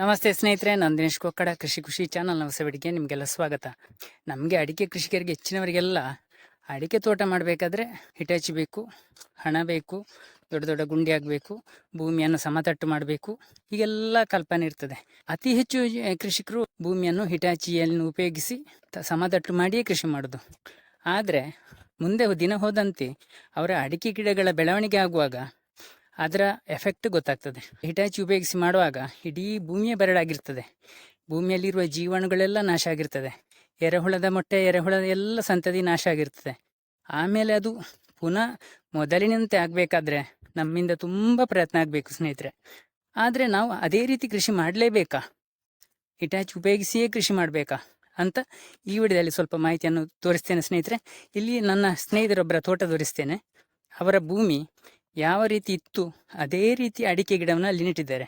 ನಮಸ್ತೆ ಸ್ನೇಹಿತರೆ, ನಾನು ಕೊಕ್ಕಡ, ಕೃಷಿ ಖುಷಿ ಚಾನಲ್ ಹೊಸಬಡಿಗೆ ನಿಮಗೆಲ್ಲ ಸ್ವಾಗತ. ನಮಗೆ ಅಡಿಕೆ ಕೃಷಿಕರಿಗೆ, ಹೆಚ್ಚಿನವರಿಗೆಲ್ಲ ಅಡಿಕೆ ತೋಟ ಮಾಡಬೇಕಾದ್ರೆ ಹಿಟಾಚಿ ಬೇಕು, ಹಣ ಬೇಕು, ದೊಡ್ಡ ದೊಡ್ಡ ಗುಂಡಿ ಆಗಬೇಕು, ಭೂಮಿಯನ್ನು ಸಮತಟ್ಟು ಮಾಡಬೇಕು, ಹೀಗೆಲ್ಲ ಕಲ್ಪನೆ ಇರ್ತದೆ. ಅತಿ ಹೆಚ್ಚು ಕೃಷಿಕರು ಭೂಮಿಯನ್ನು ಹಿಟಾಚಿಯನ್ನು ಉಪಯೋಗಿಸಿ ಸಮತಟ್ಟು ಮಾಡಿಯೇ ಕೃಷಿ ಮಾಡೋದು. ಆದರೆ, ಮುಂದೆ ದಿನ ಹೋದಂತೆ ಅವರ ಅಡಿಕೆ ಗಿಡಗಳ ಬೆಳವಣಿಗೆ ಆಗುವಾಗ ಅದರ ಎಫೆಕ್ಟ್ ಗೊತ್ತಾಗ್ತದೆ. ಹಿಟಾಚಿ ಉಪಯೋಗಿಸಿ ಮಾಡುವಾಗ ಇಡೀ ಭೂಮಿಯೇ ಬರಡಾಗಿರ್ತದೆ ಭೂಮಿಯಲ್ಲಿರುವ ಜೀವಾಣುಗಳೆಲ್ಲ ನಾಶ ಆಗಿರ್ತದೆ. ಎರೆಹುಳದ ಮೊಟ್ಟೆ ಎರೆಹುಳದ ಎಲ್ಲ ಸಂತತಿ ನಾಶ ಆಗಿರ್ತದೆ. ಆಮೇಲೆ ಅದು ಪುನಃ ಮೊದಲಿನಂತೆ ಆಗಬೇಕಾದ್ರೆ ನಮ್ಮಿಂದ ತುಂಬ ಪ್ರಯತ್ನ ಆಗಬೇಕು ಸ್ನೇಹಿತರೆ. ಆದರೆ ನಾವು ಅದೇ ರೀತಿ ಕೃಷಿ ಮಾಡಲೇಬೇಕಾ? ಹಿಟಾಚಿ ಉಪಯೋಗಿಸಿಯೇ ಕೃಷಿ ಮಾಡಬೇಕಾ? ಅಂತ ಈ ವಿಡಿಯೋದಲ್ಲಿ ಸ್ವಲ್ಪ ಮಾಹಿತಿಯನ್ನು ತೋರಿಸ್ತೇನೆ ಸ್ನೇಹಿತರೆ. ಇಲ್ಲಿ ನನ್ನ ಸ್ನೇಹಿತರೊಬ್ಬರ ತೋಟ ತೋರಿಸ್ತೇನೆ. ಅವರ ಭೂಮಿ ಯಾವ ರೀತಿ ಇತ್ತು ಅದೇ ರೀತಿ ಅಡಿಕೆ ಗಿಡವನ್ನು ಅಲ್ಲಿ ನೆಟ್ಟಿದ್ದಾರೆ.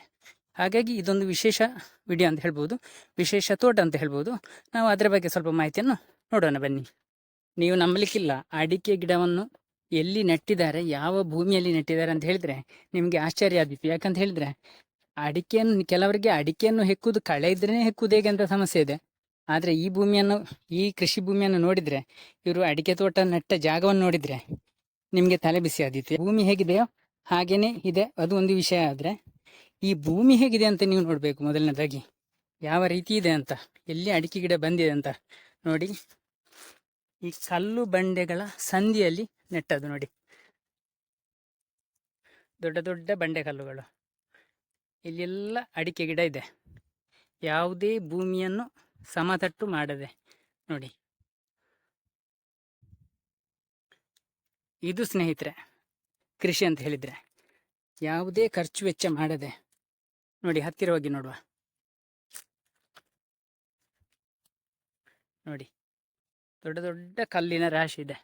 ಹಾಗಾಗಿ ಇದೊಂದು ವಿಶೇಷ ವಿಡಿಯೋ ಅಂತ ಹೇಳ್ಬೋದು. ವಿಶೇಷ ತೋಟ ಅಂತ ಹೇಳ್ಬೋದು. ನಾವು ಅದರ ಬಗ್ಗೆ ಸ್ವಲ್ಪ ಮಾಹಿತಿಯನ್ನು ನೋಡೋಣ ಬನ್ನಿ. ನೀವು ನಂಬಲಿಕ್ಕಿಲ್ಲ, ಅಡಿಕೆ ಗಿಡವನ್ನು ಎಲ್ಲಿ ನೆಟ್ಟಿದ್ದಾರೆ, ಯಾವ ಭೂಮಿಯಲ್ಲಿ ನೆಟ್ಟಿದ್ದಾರೆ ಅಂತ ಹೇಳಿದ್ರೆ ನಿಮಗೆ ಆಶ್ಚರ್ಯ ಆದಿತ್ತು ಯಾಕಂತ ಹೇಳಿದ್ರೆ ಅಡಿಕೆಯನ್ನು, ಕೆಲವರಿಗೆ ಅಡಿಕೆಯನ್ನು ಹೆಕ್ಕುವುದು ಕಳೆ ಇದ್ರೇ ಹೆಕ್ಕುವುದು ಹೇಗೆ ಅಂತ ಸಮಸ್ಯೆ ಇದೆ. ಆದರೆ ಈ ಭೂಮಿಯನ್ನು, ಈ ಕೃಷಿ ಭೂಮಿಯನ್ನು ನೋಡಿದರೆ, ಇವರು ಅಡಿಕೆ ತೋಟ ನೆಟ್ಟ ಜಾಗವನ್ನು ನೋಡಿದ್ರೆ ನಿಮಗೆ ತಲೆ ಬಿಸಿ ಆದಿತ್ಯ. ಭೂಮಿ ಹೇಗಿದೆಯೋ ಹಾಗೇನೆ ಇದೆ. ಅದು ಒಂದು ವಿಷಯ ಆದರೆ, ಈ ಭೂಮಿ ಹೇಗಿದೆ ಅಂತ ನೀವು ನೋಡಬೇಕು ಮೊದಲನೇದಾಗಿ. ಯಾವ ರೀತಿ ಇದೆ ಅಂತ. ಎಲ್ಲಿ ಅಡಿಕೆ ಗಿಡ ಬಂದಿದೆ ಅಂತ. ನೋಡಿ, ಈ ಕಲ್ಲು ಬಂಡೆಗಳ ಸಂಧಿಯಲ್ಲಿ ನೆಟ್ಟದು ನೋಡಿ. ದೊಡ್ಡ ದೊಡ್ಡ ಬಂಡೆ ಕಲ್ಲುಗಳು. ಇಲ್ಲೆಲ್ಲ ಅಡಿಕೆ ಗಿಡ ಇದೆ. ಯಾವುದೇ ಭೂಮಿಯನ್ನು ಸಮತಟ್ಟು ಮಾಡದೆ ನೋಡಿ. ಇದು ಸ್ನೇಹಿತರೆ, ಕೃಷಿ ಅಂತ ಹೇಳಿದರೆ ಯಾವುದೇ ಖರ್ಚು ವೆಚ್ಚ ಮಾಡದೆ ನೋಡಿ ಹತ್ತಿರ ಹೋಗಿ ನೋಡುವ. ನೋಡಿ, ದೊಡ್ಡ ದೊಡ್ಡ ಕಲ್ಲಿನ ರಾಶಿ ಇದೆ.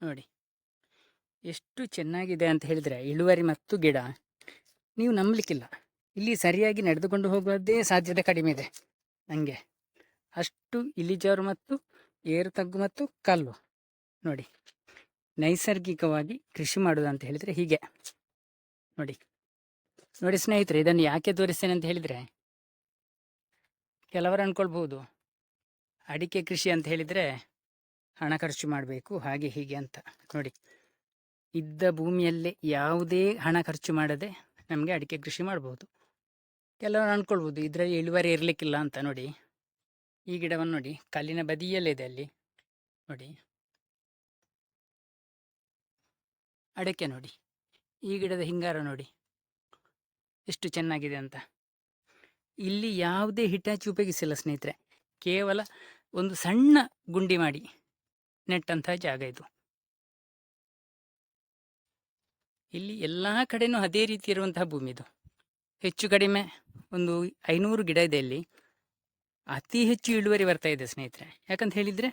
ನೋಡಿ, ಎಷ್ಟು ಚೆನ್ನಾಗಿದೆ ಅಂತ ಹೇಳಿದರೆ ಇಳುವರಿ ಮತ್ತು ಗಿಡ, ನೀವು ನಂಬಲಿಕ್ಕಿಲ್ಲ. ಇಲ್ಲಿ ಸರಿಯಾಗಿ ನಡೆದುಕೊಂಡು ಹೋಗೋದೇ ಸಾಧ್ಯತೆ ಕಡಿಮೆ ಇದೆ ನನಗೆ ಅಷ್ಟು ಇಳಿಜಾರು ಮತ್ತು ಏರು ತಗ್ಗು ಮತ್ತು ಕಲ್ಲು. ನೋಡಿ, ನೈಸರ್ಗಿಕವಾಗಿ ಕೃಷಿ ಮಾಡೋದು ಅಂತ ಹೇಳಿದರೆ ಹೀಗೆ. ನೋಡಿ ನೋಡಿ ಸ್ನೇಹಿತರೆ, ಇದನ್ನು ಯಾಕೆ ತೋರಿಸ್ತೇನೆ ಅಂತ ಹೇಳಿದರೆ, ಕೆಲವರು ಅನ್ಕೊಳ್ಬಹುದು ಅಡಿಕೆ ಕೃಷಿ ಅಂತ ಹೇಳಿದರೆ ಹಣ ಖರ್ಚು ಮಾಡಬೇಕು, ಹಾಗೆ ಹೀಗೆ ಅಂತ. ನೋಡಿ, ಇದ್ದ ಭೂಮಿಯಲ್ಲೇ ಯಾವುದೇ ಹಣ ಖರ್ಚು ಮಾಡದೆ ನಮಗೆ ಅಡಿಕೆ ಕೃಷಿ ಮಾಡ್ಬೋದು ಕೆಲವರು ಅಂದ್ಕೊಳ್ಬೋದು ಇದರಲ್ಲಿ ಇಳುವರಿ ಇರಲಿಕ್ಕಿಲ್ಲ ಅಂತ. ನೋಡಿ ಈ ಗಿಡವನ್ನು ನೋಡಿ, ಕಲ್ಲಿನ ಬದಿಯಲ್ಲೇ ಇದೆ ಅಲ್ಲಿ. ನೋಡಿ. ಅಡಕೆ ನೋಡಿ. ಈ ಗಿಡದ ಹಿಂಗಾರ ನೋಡಿ. ಎಷ್ಟು ಚೆನ್ನಾಗಿದೆ ಅಂತ. ಇಲ್ಲಿ ಯಾವುದೇ ಹಿಟಾಚಿ ಉಪಯೋಗಿಸಿಲ್ಲ ಸ್ನೇಹಿತರೆ. ಕೇವಲ ಒಂದು ಸಣ್ಣ ಗುಂಡಿ ಮಾಡಿ ನೆಟ್ಟಂತಹ ಜಾಗ ಇದು. ಇಲ್ಲಿ ಎಲ್ಲ ಕಡೆನೂ ಅದೇ ರೀತಿ ಇರುವಂತಹ ಭೂಮಿ ಇದು. ಹೆಚ್ಚು ಕಡಿಮೆ ಒಂದು ಐನೂರು ಗಿಡ ಇದೆ ಇಲ್ಲಿ ಅತಿ ಹೆಚ್ಚು ಇಳುವರಿ ಬರ್ತಾ ಇದೆ ಸ್ನೇಹಿತರೆ. ಯಾಕಂತ ಹೇಳಿದರೆ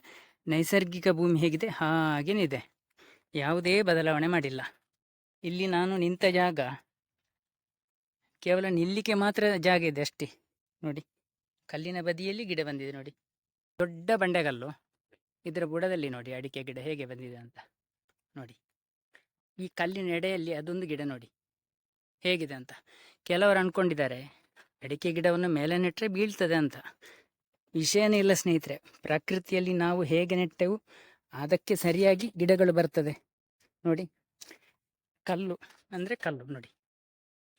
ನೈಸರ್ಗಿಕ ಭೂಮಿ ಹೇಗಿದೆ? ಹಾಗೇನಿದೆ ಇದೆ. ಯಾವುದೇ ಬದಲಾವಣೆ ಮಾಡಿಲ್ಲ. ಇಲ್ಲಿ ನಾನು ನಿಂತ ಜಾಗ ಕೇವಲ ನಿಲ್ಲಿಕ್ಕೆ ಮಾತ್ರ ಜಾಗ ಇದೆ ಅಷ್ಟೇ. ನೋಡಿ, ಕಲ್ಲಿನ ಬದಿಯಲ್ಲಿ ಗಿಡ ಬಂದಿದೆ ನೋಡಿ. ದೊಡ್ಡ ಬಂಡೆಗಲ್ಲು. ಇದರ ಬುಡದಲ್ಲಿ ನೋಡಿ ಅಡಿಕೆ ಗಿಡ ಹೇಗೆ ಬಂದಿದೆ ಅಂತ. ನೋಡಿ, ಈ ಕಲ್ಲಿನ ಎಡೆಯಲ್ಲಿ ಅದೊಂದು ಗಿಡ ನೋಡಿ. ಹೇಗಿದೆ ಅಂತ. ಕೆಲವರು ಅಂದ್ಕೊಂಡಿದ್ದಾರೆ, ಅಡಿಕೆ ಗಿಡವನ್ನು ಮೇಲೆ ನೆಟ್ಟರೆ ಬೀಳ್ತದೆ ಅಂತ. ವಿಷಯನೇ ಇಲ್ಲ ಸ್ನೇಹಿತರೆ. ಪ್ರಕೃತಿಯಲ್ಲಿ ನಾವು ಹೇಗೆ ನೆಟ್ಟೆವು, ಅದಕ್ಕೆ ಸರಿಯಾಗಿ ಗಿಡಗಳು ಬರ್ತದೆ. ನೋಡಿ, ಕಲ್ಲು, ಅಂದರೆ ಕಲ್ಲು ನೋಡಿ.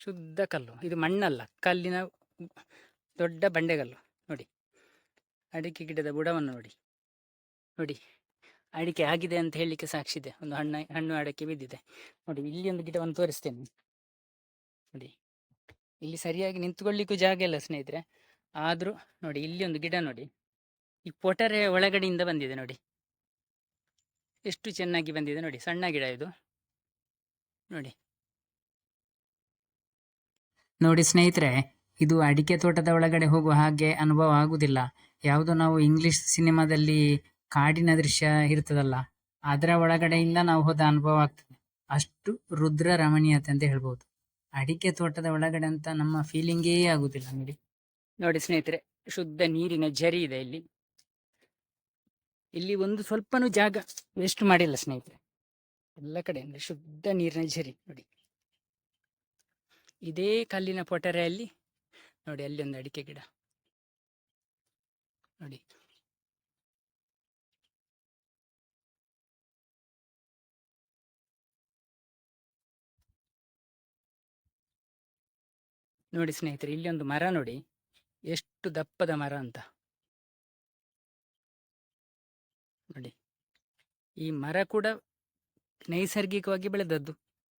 ಶುದ್ಧ ಕಲ್ಲು, ಇದು ಮಣ್ಣಲ್ಲ, ಕಲ್ಲಿನ ದೊಡ್ಡ ಬಂಡೆಗಲ್ಲು, ನೋಡಿ. ಅಡಿಕೆ ಗಿಡದ ಬುಡವನ್ನು ನೋಡಿ. ನೋಡಿ, ಅಡಿಕೆ ಆಗಿದೆ ಅಂತ ಹೇಳಲಿಕ್ಕೆ ಸಾಕ್ಷಿದೆ ಒಂದು ಹಣ್ಣು ಹಣ್ಣು ಅಡಿಕೆ ಬಿದ್ದಿದೆ. ನೋಡಿ, ಇಲ್ಲಿ ಒಂದು ಗಿಡವನ್ನು ತೋರಿಸ್ತೇನೆ. ನೋಡಿ, ಇಲ್ಲಿ ಸರಿಯಾಗಿ ನಿಂತ್ಕೊಳ್ಳಿಕ್ಕೂ ಜಾಗ ಇಲ್ಲ ಸ್ನೇಹಿತರೆ. ಆದರೂ ನೋಡಿ ಇಲ್ಲಿ ಒಂದು ಗಿಡ ನೋಡಿ, ಈ ಪೊಟರೆ ಒಳಗಡೆಯಿಂದ ಬಂದಿದೆ ನೋಡಿ. ಎಷ್ಟು ಚೆನ್ನಾಗಿ ಬಂದಿದೆ ನೋಡಿ, ಸಣ್ಣ ಗಿಡ ಇದು. ನೋಡಿ. ನೋಡಿ ಸ್ನೇಹಿತರೆ, ಇದು ಅಡಿಕೆ ತೋಟದ ಒಳಗಡೆ ಹೋಗುವ ಹಾಗೆ ಅನುಭವ ಆಗುವುದಿಲ್ಲ. ಯಾವುದು ನಾವು ಇಂಗ್ಲಿಷ್ ಸಿನಿಮಾದಲ್ಲಿ ಕಾಡಿನ ದೃಶ್ಯ ಇರ್ತದಲ್ಲ, ಅದರ ಒಳಗಡೆಯಿಂದ ನಾವು ಹೋದ ಅನುಭವ ಆಗ್ತದೆ. ಅಷ್ಟು ರುದ್ರ ರಮಣೀಯತೆ ಅಂತ ಹೇಳ್ಬೋದು. ಅಡಿಕೆ ತೋಟದ ಒಳಗಡೆ ಅಂತ ನಮ್ಮ ಫೀಲಿಂಗೇ ಆಗುದಿಲ್ಲ ನೋಡಿ. ನೋಡಿ ಸ್ನೇಹಿತರೆ, ಶುದ್ಧ ನೀರಿನ ಝರಿ ಇದೆ ಇಲ್ಲಿ. ಇಲ್ಲಿ ಒಂದು ಸ್ವಲ್ಪನೂ ಜಾಗ ವೇಸ್ಟ್ ಮಾಡಿಲ್ಲ ಸ್ನೇಹಿತರೆ. ಎಲ್ಲ ಕಡೆ ಅಂದ್ರೆ ಶುದ್ಧ ನೀರಿನ ಝರಿ ನೋಡಿ. ಇದೇ ಕಲ್ಲಿನ ಪೊಟರೆಯಲ್ಲಿ, ನೋಡಿ ಅಲ್ಲಿ ಒಂದು ಅಡಿಕೆ ಗಿಡ. ನೋಡಿ. ನೋಡಿ ಸ್ನೇಹಿತರೆ, ಇಲ್ಲಿ ಒಂದು ಮರ ನೋಡಿ. ಎಷ್ಟು ದಪ್ಪದ ಮರ ಅಂತ. ನೋಡಿ, ಈ ಮರ ಕೂಡ ನೈಸರ್ಗಿಕವಾಗಿ ಬೆಳೆದದ್ದು.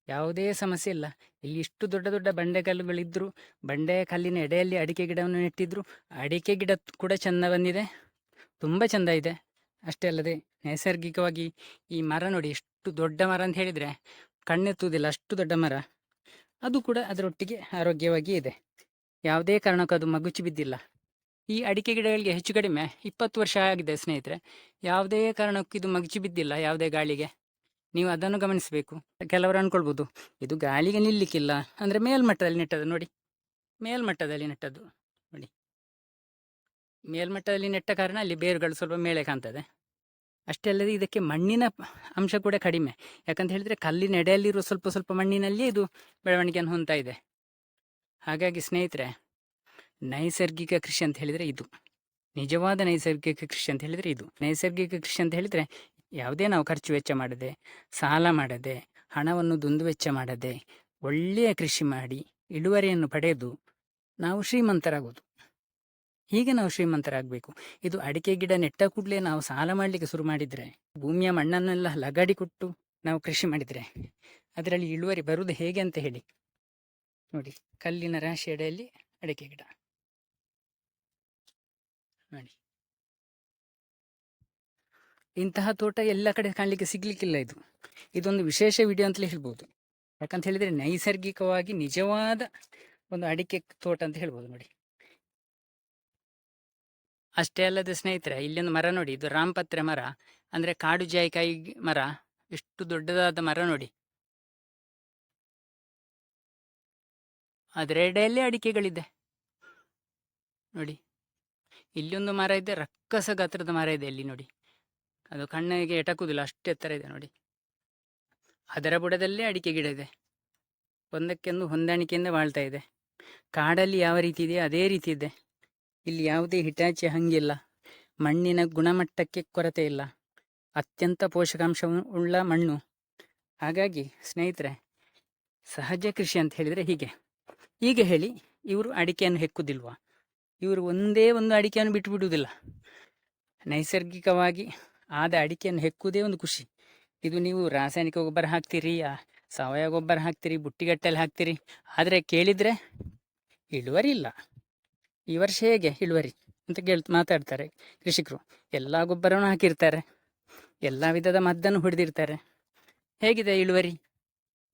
ಯಾವುದೇ ಸಮಸ್ಯೆ ಇಲ್ಲ. ಇಲ್ಲಿ ಇಷ್ಟು ದೊಡ್ಡ ದೊಡ್ಡ ಬಂಡೆಕಲ್ಲುಗಳಿದ್ದರೂ ಬಂಡೆ ಕಲ್ಲಿನ ಎಡೆಯಲ್ಲಿ ಅಡಿಕೆ ಗಿಡವನ್ನು ನೆಟ್ಟಿದ್ರು. ಅಡಿಕೆ ಗಿಡ ಕೂಡ ಚೆಂದ ಬಂದಿದೆ. ತುಂಬ ಚೆಂದ ಇದೆ. ಅಷ್ಟೇ ಅಲ್ಲದೆ ನೈಸರ್ಗಿಕವಾಗಿ ಈ ಮರ ನೋಡಿ, ಎಷ್ಟು ದೊಡ್ಡ ಮರ ಅಂತ ಹೇಳಿದರೆ ಕಣ್ಣೆತ್ತುವುದಿಲ್ಲ, ಅಷ್ಟು ದೊಡ್ಡ ಮರ. ಅದು ಕೂಡ ಅದರೊಟ್ಟಿಗೆ ಆರೋಗ್ಯವಾಗಿ ಇದೆ. ಯಾವುದೇ ಕಾರಣಕ್ಕೂ ಅದು ಮಗುಚಿ ಬಿದ್ದಿಲ್ಲ. ಈ ಅಡಿಕೆ ಗಿಡಗಳಿಗೆ ಹೆಚ್ಚು ಕಡಿಮೆ ಇಪ್ಪತ್ತು ವರ್ಷ ಆಗಿದೆ ಸ್ನೇಹಿತರೆ. ಯಾವುದೇ ಕಾರಣಕ್ಕೂ ಇದು ಮಗುಚಿ ಬಿದ್ದಿಲ್ಲ ಯಾವುದೇ ಗಾಳಿಗೆ. ನೀವು ಅದನ್ನು ಗಮನಿಸಬೇಕು. ಕೆಲವರು ಅಂದ್ಕೊಳ್ಬೋದು ಇದು ಗಾಳಿಗೆ ನಿಲ್ಲಿಕ್ಕಿಲ್ಲ. ಅಂದರೆ ಮೇಲ್ಮಟ್ಟದಲ್ಲಿ ನೆಟ್ಟದ್ದು ನೋಡಿ. ಮೇಲ್ಮಟ್ಟದಲ್ಲಿ ನೆಟ್ಟದ್ದು ನೋಡಿ. ಮೇಲ್ಮಟ್ಟದಲ್ಲಿ ನೆಟ್ಟ ಕಾರಣ ಅಲ್ಲಿ ಬೇರುಗಳು ಸ್ವಲ್ಪ ಮೇಲೆ ಕಾಣ್ತದೆ. ಅಷ್ಟೇ ಅಲ್ಲದೆ ಇದಕ್ಕೆ ಮಣ್ಣಿನ ಅಂಶ ಕೂಡ ಕಡಿಮೆ. ಯಾಕಂತ ಹೇಳಿದರೆ ಕಲ್ಲಿನ ಎಡೆಯಲ್ಲಿರುವ ಸ್ವಲ್ಪ ಸ್ವಲ್ಪ ಮಣ್ಣಿನಲ್ಲಿಯೇ ಇದು ಬೆಳವಣಿಗೆಯನ್ನು ಹೊಂದ್ತಾ ಇದೆ. ಹಾಗಾಗಿ ಸ್ನೇಹಿತರೆ, ನೈಸರ್ಗಿಕ ಕೃಷಿ ಅಂತ ಹೇಳಿದರೆ ಇದು. ನಿಜವಾದ ನೈಸರ್ಗಿಕ ಕೃಷಿ ಅಂತ ಹೇಳಿದರೆ ಇದು. ನೈಸರ್ಗಿಕ ಕೃಷಿ ಅಂತ ಹೇಳಿದರೆ ಯಾವುದೇ ನಾವು ಖರ್ಚು ವೆಚ್ಚ ಮಾಡದೆ, ಸಾಲ ಮಾಡದೆ, ಹಣವನ್ನು ದುಂದು ವೆಚ್ಚ ಮಾಡದೆ, ಒಳ್ಳೆಯ ಕೃಷಿ ಮಾಡಿ ಇಳುವರಿಯನ್ನು ಪಡೆದು ನಾವು ಶ್ರೀಮಂತರಾಗೋದು. ಹೀಗೆ ನಾವು ಶ್ರೀಮಂತರಾಗಬೇಕು. ಇದು ಅಡಿಕೆ ಗಿಡ ನೆಟ್ಟ ಕೂಡಲೇ ನಾವು ಸಾಲ ಮಾಡಲಿಕ್ಕೆ ಶುರು ಮಾಡಿದರೆ, ಭೂಮಿಯ ಮಣ್ಣನ್ನೆಲ್ಲ ಲಗಾಡಿ ಕೊಟ್ಟು ನಾವು ಕೃಷಿ ಮಾಡಿದರೆ, ಅದರಲ್ಲಿ ಇಳುವರಿ ಬರುವುದು ಹೇಗೆ ಅಂತ ಹೇಳಿ. ನೋಡಿ, ಕಲ್ಲಿನ ರಾಶಿ ಎಡೆಯಲ್ಲಿ ಅಡಿಕೆ ಗಿಡ. ನೋಡಿ. ಇಂತಹ ತೋಟ ಎಲ್ಲ ಕಡೆ ಕಾಣಲಿಕ್ಕೆ ಸಿಗ್ಲಿಕ್ಕಿಲ್ಲ ಇದು. ಇದೊಂದು ವಿಶೇಷ ವಿಡಿಯೋ ಅಂತಲೇ ಹೇಳ್ಬೋದು. ಯಾಕಂತ ಹೇಳಿದರೆ ನೈಸರ್ಗಿಕವಾಗಿ ನಿಜವಾದ ಒಂದು ಅಡಿಕೆ ತೋಟ ಅಂತ ಹೇಳ್ಬೋದು ನೋಡಿ. ಅಷ್ಟೇ ಅಲ್ಲದೆ ಸ್ನೇಹಿತರೆ, ಇಲ್ಲೊಂದು ಮರ ನೋಡಿ, ಇದು ರಾಮಪತ್ರೆ ಮರ. ಅಂದರೆ ಕಾಡು ಜಾಯಿಕಾಯಿ ಮರ. ಎಷ್ಟು ದೊಡ್ಡದಾದ ಮರ ನೋಡಿ. ಅದರ ಎಡೆಯಲ್ಲೇ ಅಡಿಕೆಗಳಿದೆ. ನೋಡಿ, ಇಲ್ಲೊಂದು ಮರ ಇದೆ, ರಕ್ಕಸ ಗಾತ್ರದ ಮರ ಇದೆ ಇಲ್ಲಿ ನೋಡಿ. ಅದು ಕಣ್ಣಿಗೆ ಎಟಕುವುದಿಲ್ಲ, ಅಷ್ಟು ಎತ್ತರ ಇದೆ ನೋಡಿ. ಅದರ ಬುಡದಲ್ಲೇ ಅಡಿಕೆ ಗಿಡ ಇದೆ. ಒಂದಕ್ಕೆಂದು ಹೊಂದಾಣಿಕೆಯಿಂದ ಬಾಳ್ತಾ ಇದೆ. ಕಾಡಲ್ಲಿ ಯಾವ ರೀತಿ ಇದೆ? ಅದೇ ರೀತಿ ಇದೆ. ಇಲ್ಲಿ ಯಾವುದೇ ಹಿಟಾಚಿ ಹಂಗಿಲ್ಲ. ಮಣ್ಣಿನ ಗುಣಮಟ್ಟಕ್ಕೆ ಕೊರತೆ ಇಲ್ಲ. ಅತ್ಯಂತ ಪೋಷಕಾಂಶ ಉಳ್ಳ ಮಣ್ಣು. ಹಾಗಾಗಿ ಸ್ನೇಹಿತರೆ, ಸಹಜ ಕೃಷಿ ಅಂತ ಹೇಳಿದರೆ ಹೀಗೆ. ಹೀಗೆ ಹೇಳಿ ಇವರು ಅಡಿಕೆಯನ್ನು ಹೆಕ್ಕುವುದಿಲ್ವಾ ಇವರು ಒಂದೇ ಒಂದು ಅಡಿಕೆಯನ್ನು ಬಿಟ್ಟು ಬಿಡುವುದಿಲ್ಲ. ನೈಸರ್ಗಿಕವಾಗಿ ಆದ ಅಡಿಕೆಯನ್ನು ಹೆಕ್ಕುವುದೇ ಒಂದು ಖುಷಿ. ಇದು ನೀವು ರಾಸಾಯನಿಕ ಗೊಬ್ಬರ ಹಾಕ್ತೀರಿ ಸಾವಯವ ಗೊಬ್ಬರ ಹಾಕ್ತೀರಿ, ಬುಟ್ಟಿಗಟ್ಟೆಯಲ್ಲಿ ಹಾಕ್ತೀರಿ. ಆದರೆ ಕೇಳಿದರೆ ಇಳುವರಿ ಇಲ್ಲ. ಈ ವರ್ಷ ಹೇಗೆ ಇಳುವರಿ ಅಂತ ಕೇಳ್ ಮಾತಾಡ್ತಾರೆ ಕೃಷಿಕರು. ಎಲ್ಲ ಗೊಬ್ಬರವನ್ನು ಹಾಕಿರ್ತಾರೆ. ಎಲ್ಲ ವಿಧದ ಮದ್ದನ್ನು ಹೊಡೆದಿರ್ತಾರೆ. ಹೇಗಿದೆ ಇಳುವರಿ?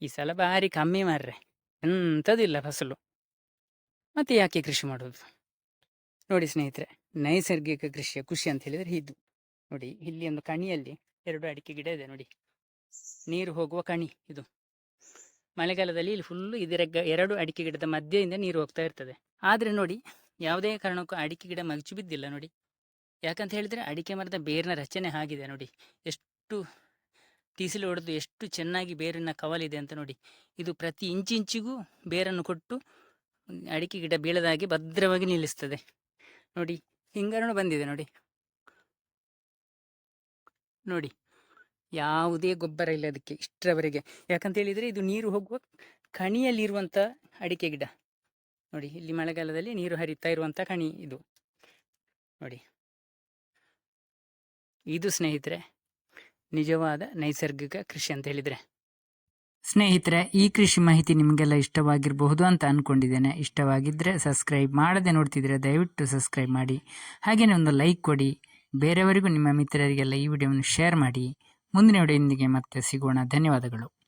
ಈ ಸಲ ಭಾರಿ ಕಮ್ಮಿ ಮಾರ್ರೆ. ಎಂಥದಿಲ್ಲ ಫಸಲು. ಮತ್ತೆ ಯಾಕೆ ಕೃಷಿ ಮಾಡೋದು ನೋಡಿ ಸ್ನೇಹಿತರೆ, ನೈಸರ್ಗಿಕ ಕೃಷಿಯ ಖುಷಿ ಅಂತ ಹೇಳಿದರೆ ಇದು. ನೋಡಿ, ಇಲ್ಲಿ ಒಂದು ಕಣಿಯಲ್ಲಿ ಎರಡು ಅಡಿಕೆ ಗಿಡ ಇದೆ ನೋಡಿ. ನೀರು ಹೋಗುವ ಕಣಿ ಇದು. ಮಳೆಗಾಲದಲ್ಲಿ ಇಲ್ಲಿ ಫುಲ್ಲು ಇದರ ಎರಡು ಅಡಿಕೆ ಗಿಡದ ಮಧ್ಯದಿಂದ ನೀರು ಹೋಗ್ತಾ ಇರ್ತದೆ. ಆದರೆ ನೋಡಿ, ಯಾವುದೇ ಕಾರಣಕ್ಕೂ ಅಡಿಕೆ ಗಿಡ ಮಗಚು ಬಿದ್ದಿಲ್ಲ ನೋಡಿ. ಯಾಕಂತ ಹೇಳಿದರೆ ಅಡಿಕೆ ಮರದ ಬೇರಿನ ರಚನೆ ಆಗಿದೆ ನೋಡಿ. ಎಷ್ಟು ತೀಸಿಲು ಹೊಡೆದು ಎಷ್ಟು ಚೆನ್ನಾಗಿ ಬೇರಿನ ಕವಲಿದೆ ಅಂತ ನೋಡಿ. ಇದು ಪ್ರತಿ ಇಂಚಿಂಚಿಗೂ ಬೇರನ್ನು ಕೊಟ್ಟು ಅಡಿಕೆ ಗಿಡ ಬೀಳದಾಗಿ ಭದ್ರವಾಗಿ ನಿಲ್ಲಿಸ್ತದೆ. ನೋಡಿ ಹಿಂಗಾರನು ಬಂದಿದೆ ನೋಡಿ. ನೋಡಿ, ಯಾವುದೇ ಗೊಬ್ಬರ ಇಲ್ಲ ಅದಕ್ಕೆ ಇಷ್ಟರವರೆಗೆ. ಯಾಕಂತ ಹೇಳಿದರೆ ಇದು ನೀರು ಹೋಗುವ ಕಣಿಯಲ್ಲಿರುವಂಥ ಅಡಿಕೆ ಗಿಡ. ನೋಡಿ, ಇಲ್ಲಿ ಮಳೆಗಾಲದಲ್ಲಿ ನೀರು ಹರಿತಾ ಇರುವಂಥ ಕಣಿ ಇದು. ನೋಡಿ. ಇದು ಸ್ನೇಹಿತರೆ ನಿಜವಾದ ನೈಸರ್ಗಿಕ ಕೃಷಿ ಅಂತ ಹೇಳಿದರೆ? ಸ್ನೇಹಿತರೆ, ಈ ಕೃಷಿ ಮಾಹಿತಿ ನಿಮಗೆಲ್ಲ ಇಷ್ಟವಾಗಿರಬಹುದು ಅಂತ ಅಂದ್ಕೊಂಡಿದ್ದೇನೆ ಇಷ್ಟವಾಗಿದ್ದರೆ ಸಬ್ಸ್ಕ್ರೈಬ್ ಮಾಡದೆ ನೋಡ್ತಿದ್ರೆ ದಯವಿಟ್ಟು ಸಬ್ಸ್ಕ್ರೈಬ್ ಮಾಡಿ. ಹಾಗೆಯೇ ಒಂದು ಲೈಕ್ ಕೊಡಿ. ಬೇರೆಯವರಿಗೂ ನಿಮ್ಮ ಮಿತ್ರರಿಗೆಲ್ಲ ಈ ವಿಡಿಯೋವನ್ನು ಶೇರ್ ಮಾಡಿ. ಮುಂದಿನ ವಿಡಿಯೋದೊಂದಿಗೆ ಮತ್ತೆ ಸಿಗೋಣ. ಧನ್ಯವಾದಗಳು.